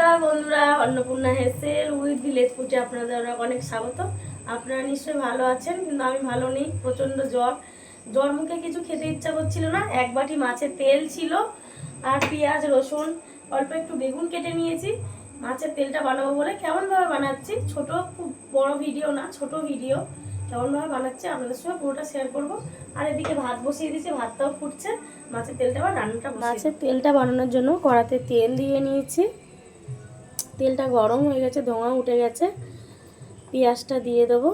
নমস্কার বন্ধুরা, Annapurna হেসেল with village ফুটে আপনাদের অনেক স্বাগত। আপনারা নিশ্চয়ই ভালো আছেন, কিন্তু আমি ভালো নেই, প্রচণ্ড জ্বর। জ্বর মুখে কিছু খেতে ইচ্ছা করছিল না, এক বাটি মাছের তেল ছিল আর পেঁয়াজ, রসুন, অল্প একটু বেগুন কেটে নিয়েছি। মাছের তেলটা বানাবো বলে কেমনভাবে বানাচ্ছি, ছোট খুব বড় ভিডিও না, ছোট ভিডিও। কেমনভাবে বানাচ্ছি আপনাদের সঙ্গে পুরোটা শেয়ার করব। আর এদিকে ভাত বসিয়ে দিয়েছি, ভাতটাও ফুটছে। মাছের তেলটা আবার রান্নাটা মাছের তেলটা বানানোর জন্য কড়াতে তেল দিয়ে নিয়েছি। তেলটা গরম হয়ে গেছে, ধোঁয়া উঠে গেছে। পেঁয়াজটা দিয়ে দেবো।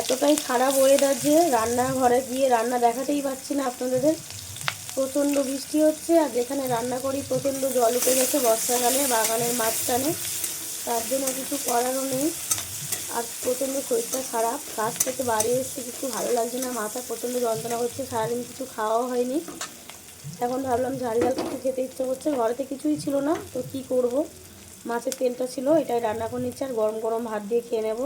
এতটাই খারাপ ওয়েদার যে রান্নাঘরে গিয়ে রান্না দেখাতেই পাচ্ছি না আপনাদের। প্রচণ্ড বৃষ্টি হচ্ছে, আর যেখানে রান্না করি প্রচণ্ড জল উঠে গেছে বর্ষাকালে, বাগানের মাঝখানে। তার জন্য কিছু করারও নেই। আর প্রচণ্ড শরীরটা খারাপ। কাজ থেকে বাড়ি এসে কিছু ভালো লাগছে না মাথা প্রচণ্ড যন্ত্রণা করছে সারাদিন কিছু খাওয়াও হয়নি। এখন ভাবলাম ঝাল ঝাল কিছু খেতে ইচ্ছে করছে, ঘরেতে কিছুই ছিল না, তো কি করব? মাছের তেলটা ছিল, এটাই রান্না করে নিচ্ছে, আর গরম গরম ভাত দিয়ে খেয়ে নেব।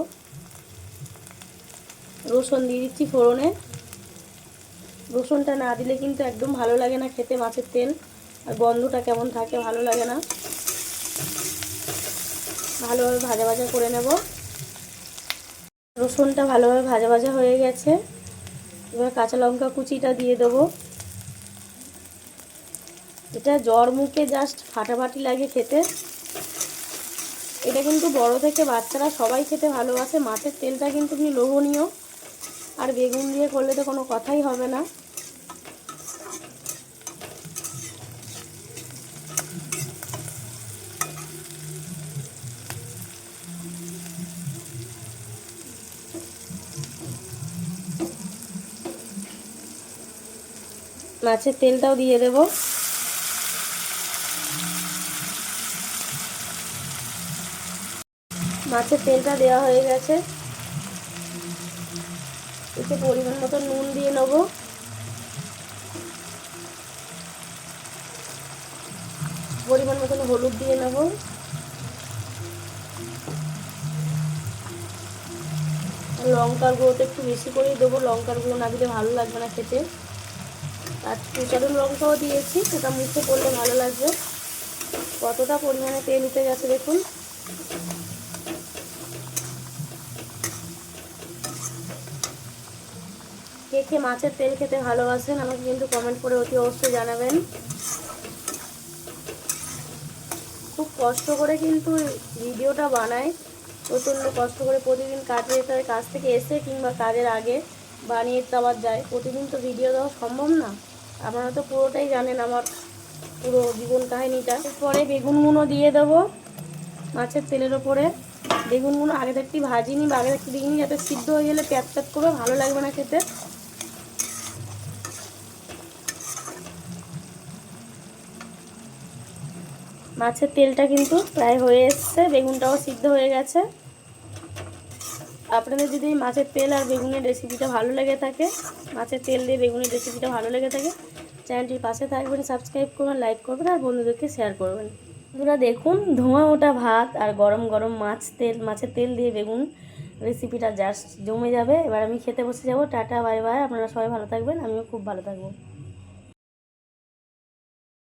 রসুন দিয়ে দিচ্ছি ফোড়নে। রসুনটা না দিলে কিন্তু একদম ভালো লাগে না খেতে মাছের তেল, আর গন্ধটা কেমন থাকে ভালো লাগে না। ভালোভাবে ভাজা ভাজা করে নেব। রসুনটা ভালোভাবে ভাজা ভাজা হয়ে গেছে। এবার কাঁচা লঙ্কা কুচিটা দিয়ে দেবো। এটা জ্বর মুখে জাস্ট ফাটাফাটি লাগে খেতে। এটা কিন্তু বড় থেকে বাচ্চারা সবাই খেতে ভালোবাসে, মাছের তেলটা কিন্তু কি লোভনীয়। আর বেগুন দিয়ে করলে তো কোনো কথাই হবে না। মাছের তেলটাও দিয়ে দেব। মাছের তেলটা দেওয়া হয়ে গেছে। এতে পরিমাণ মতো নুন দিয়ে নেব। পরিমাণ মতন হলুদ দিয়ে নেব। লঙ্কার গুঁড়োটা একটু বেশি করেই দেবো। লঙ্কার গুঁড়ো না দিলে ভালো লাগবে না খেতে। আর কুচারুন লঙ্কাও দিয়েছি, সেটা মুখে করলে ভালো লাগবে। কতটা পরিমাণে তেল উঠে গেছে দেখুন। কে কে মাছের তেল খেতে ভালোবাসেন, আমাকে কিন্তু কমেন্ট করে অতি অবশ্যই জানাবেন। খুব কষ্ট করে কিন্তু ভিডিওটা বানাই প্রচণ্ড কষ্ট করে প্রতিদিন কাজে যেতে হয় কাজ থেকে এসে কিংবা কাজের আগে বানিয়ে আবার যায়। প্রতিদিন তো ভিডিও দেওয়া সম্ভব না। আপনারা তো পুরোটাই জানেন আমার পুরো জীবন কাহিনীটা। এরপরে বেগুনগুলো দিয়ে দেবো মাছের তেলের ওপরে। বেগুনগুলো আগে থাকতে ভাজিনি বা আগে থাকতে দিইনি, যাতে সিদ্ধ হয়ে গেলে প্যাত প্যাত করবে ভালো লাগবে না খেতে। মাছের তেলটা কিন্তু প্রায় হয়ে এসছে, বেগুনটাও সিদ্ধ হয়ে গেছে। আপনাদের যদি মাছের তেল আর বেগুনের রেসিপিটা ভালো লেগে থাকে, মাছের তেল দিয়ে বেগুনের রেসিপিটা ভালো লেগে থাকে, চ্যানেলটির পাশে থাকবেন সাবস্ক্রাইব করবেন লাইক করবেন আর বন্ধুদেরকে শেয়ার করবেন। বন্ধুরা দেখুন, ধোঁয়া ওটা ভাত আর গরম গরম মাছ তেল, মাছের তেল দিয়ে বেগুন রেসিপিটা জাস্ট জমে যাবে। এবার আমি খেতে বসে যাব। টাটা বাই বাই আপনারা সবাই ভালো থাকবেন, আমিও খুব ভালো থাকব।